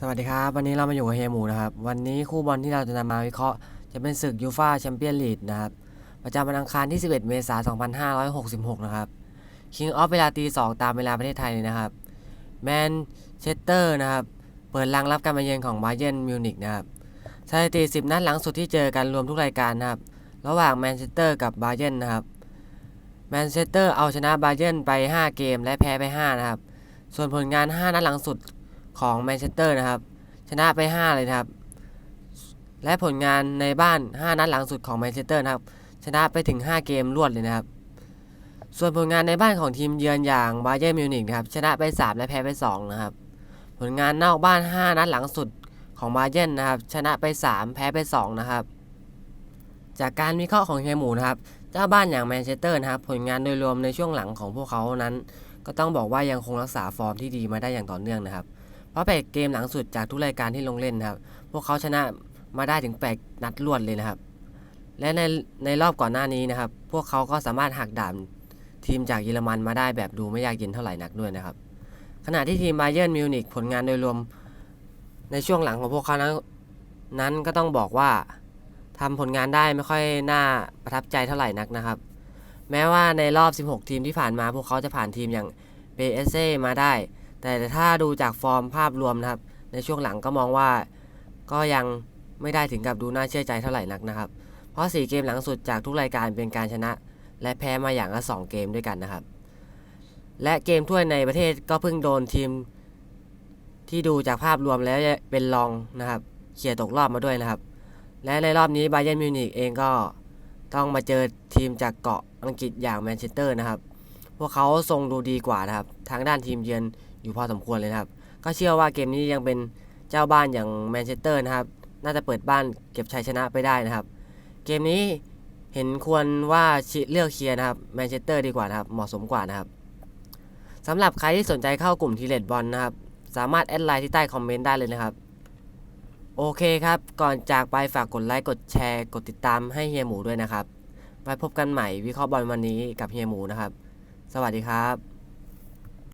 สวัสดีครับ วันนี้เรามาอยู่กับเฮมูนะครับ วันนี้คู่บอลที่เราจะนำมาวิเคราะห์ จะเป็นศึกยูฟาแชมเปี้ยนลีกนะครับ ประจำวันอังคารที่ 11 เมษายน 2566 นะครับ คิงออฟเวลาตี 2 ตามเวลาประเทศไทยเลยนะครับ แมนเชสเตอร์นะครับ เปิดรังรับการมาเยือนของบาเยิร์นมิวนิกนะครับ สถิติ 10 นัดหลังสุดที่เจอกันรวมทุกรายการนะครับ ระหว่างแมนเชสเตอร์กับบาเยิร์นนะครับ แมนเชสเตอร์เอาชนะบาเยิร์นไป 5 เกมและแพ้ไป 5 นะครับ ส่วนผลงาน 5 นัดหลังสุด ของแมนเชสเตอร์นะครับ ชนะไป 5 เลยนะครับ และผลงานในบ้าน 5 นัดหลังสุดของแมนเชสเตอร์นะครับ ชนะไปถึง 5 เกมรวดเลยนะครับ ส่วนผลงานในบ้านของทีมเยือนอย่างบาเยิร์มิวนิกนะครับ ชนะไป 3 และแพ้ไป 2 นะครับ ผลงานนอกบ้าน 5 นัดหลังสุดของบาเยิร์นนะครับ ชนะไป 3 แพ้ไป 2 นะครับ จากการวิเคราะห์ของเฮียหมูนะครับเจ้าบ้านอย่างแมนเชสเตอร์นะครับ ผลงานโดยรวมในช่วงหลังของพวกเขานั้น ก็ต้องบอกว่ายังคงรักษาฟอร์มที่ดีมาได้อย่างต่อเนื่องนะครับ เพราะแปดเกมหลังสุดจากทุกรายการที่ลงเล่นนะครับ พวกเขาชนะมาได้ถึง 8 นัดรวดเลยนะครับ และในในรอบก่อนหน้านี้นะครับ พวกเขาก็สามารถหักด่านทีมจากเยอรมันมาได้แบบดูไม่ยากเย็นเท่าไหร่นักด้วยนะครับ ขณะที่ทีมบาเยิร์นมิวนิกผลงานโดยรวมในช่วงหลังของพวกเขานั้นนั้นก็ต้องบอกว่าทำผลงานได้ไม่ค่อยน่าประทับใจเท่าไหร่นักนะครับ แม้ว่าในรอบ 16 ทีมที่ผ่านมาพวกเขาจะผ่านทีมอย่างเ s เอเซมาได้ แต่ถ้าดูจากฟอร์มภาพรวมนะครับ ในช่วงหลังก็มองว่าก็ยังไม่ได้ถึงกับดูน่าเชื่อใจเท่าไหร่นักนะครับ เพราะ 4 เกมหลังสุดจากทุกรายการเป็นการชนะ และแพ้มาอย่างละ 2 เกมด้วยกันนะครับ และเกมถ้วยในประเทศก็เพิ่งโดนทีม ที่ดูจากภาพรวมแล้วเป็นรองนะครับเขี่ยตกรอบมาด้วยนะครับ และในรอบนี้บาเยนมิวนิกเองก็ต้องมาเจอทีมจากเกาะอังกฤษอย่างแมนเชสเตอร์นะครับ พวกเขาทรงดูดีกว่านะครับ ทางด้านทีมเยือน อยู่พอสมควรเลยนะครับ ก็เชื่อว่าเกมนี้ยังเป็นเจ้าบ้านอย่างแมนเชสเตอร์นะครับ น่าจะเปิดบ้านเก็บชัยชนะไปได้นะครับ เกมนี้เห็นควรว่าเลือกเชียร์นะครับแมนเชสเตอร์ดีกว่านะครับ เหมาะสมกว่านะครับสำหรับใครที่สนใจเข้ากลุ่มทีเลดบอลนะครับ สามารถแอดไลน์ที่ใต้คอมเมนต์ได้เลยนะครับ โอเคครับ ก่อนจากไปฝากกดไลค์กดแชร์ กดติดตามให้เฮียหมูด้วยนะครับไว้พบกันใหม่วิเคราะห์บอลวันนี้กับเฮียหมูนะครับ สวัสดีครับ